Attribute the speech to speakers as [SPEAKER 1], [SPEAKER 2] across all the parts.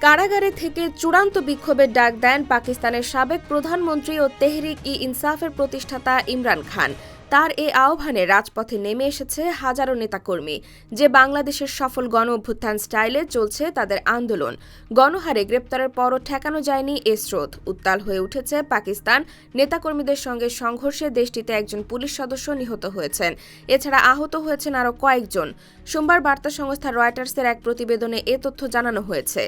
[SPEAKER 1] কারাগারে থেকে চূড়ান্ত বিক্ষোভের ডাক দেন পাকিস্তানের সাবেক প্রধানমন্ত্রী ও তেহরিক ই ইনসাফের প্রতিষ্ঠাতা ইমরান খান। তার এই আহ্বানে রাজপথে নেমে এসেছে হাজারো নেতাকর্মী, যে বাংলাদেশের সফল গণ অভ্যুত্থান স্টাইলে চলছে তাদের আন্দোলন। গণহারে গ্রেপ্তারের পরও ঠেকানো যায়নি এ স্রোত। উত্তাল হয়ে উঠেছে পাকিস্তান। নেতাকর্মীদের সঙ্গে সংঘর্ষে দেশটিতে একজন পুলিশ সদস্য নিহত হয়েছেন। এছাড়া আহত হয়েছেন আরও কয়েকজন। সোমবার বার্তা সংস্থা রয়টার্সের এক প্রতিবেদনে এ তথ্য জানানো হয়েছে।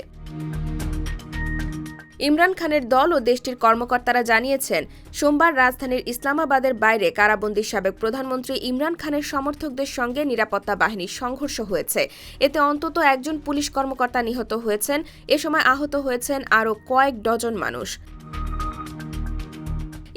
[SPEAKER 1] ইমরান খানের দল ও দেশটির কর্মকর্তারা জানিয়েছেন, সোমবার রাজধানীর ইসলামাবাদের বাইরে কারাবন্দী সাবেক প্রধানমন্ত্রী ইমরান খানের সমর্থকদের সঙ্গে নিরাপত্তা বাহিনীর সংঘর্ষ হয়েছে। এতে অন্তত একজন পুলিশ কর্মকর্তা নিহত হয়েছেন। এ সময় আহত হয়েছেন আরও কয়েক ডজন মানুষ।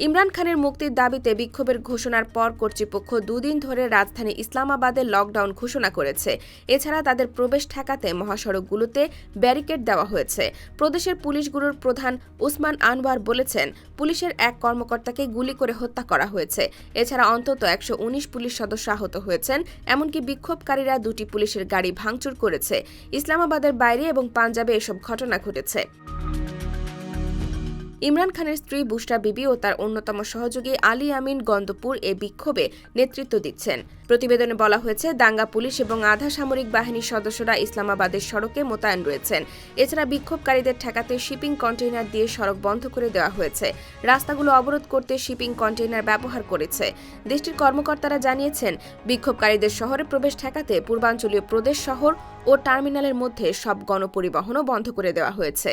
[SPEAKER 1] ইমরান খানের মুক্তির দাবিতে বিক্ষোভের ঘোষণার পর কর্তৃপক্ষ দুদিন ধরে রাজধানী ইসলামাবাদে লকডাউন ঘোষণা করেছে। এছাড়া তাদের প্রবেশ ঠেকাতে মহাসড়কগুলোতে ব্যারিকেড দেওয়া হয়েছে। প্রদেশের পুলিশগুলোর প্রধান উসমান আনওয়ার বলেছেন, পুলিশের এক কর্মকর্তাকে গুলি করে হত্যা করা হয়েছে। এছাড়া অন্তত একশো উনিশ পুলিশ সদস্য আহত হয়েছেন, এমনকি বিক্ষোভকারীরা দুটি পুলিশের গাড়ি ভাঙচুর করেছে। ইসলামাবাদের বাইরে এবং পাঞ্জাবে এসব ঘটনা ঘটেছে। ইমরান খানের স্ত্রী বুশরা বিবি ও তার অন্যতম সহযোগী আলী আমিন গন্দপুর এ বিক্ষোভে নেতৃত্ব দিচ্ছেন। প্রতিবেদনে বলা হয়েছে, দাঙ্গা পুলিশ এবং আধা সামরিক বাহিনীর সদস্যরা ইসলামাবাদের সড়কে মোতায়েন রয়েছেন। এছাড়া বিক্ষোভকারীদের ঠেকাতে শিপিং কন্টেইনার দিয়ে সড়ক বন্ধ করে দেওয়া হয়েছে। রাস্তাগুলো অবরোধ করতে শিপিং কন্টেইনার ব্যবহার করেছে। দেশটির কর্মকর্তারা জানিয়েছেন, বিক্ষোভকারীদের শহরে প্রবেশ ঠেকাতে পূর্বাঞ্চলীয় প্রদেশ শহর ও টার্মিনালের মধ্যে সব গণপরিবহনও বন্ধ করে দেওয়া হয়েছে।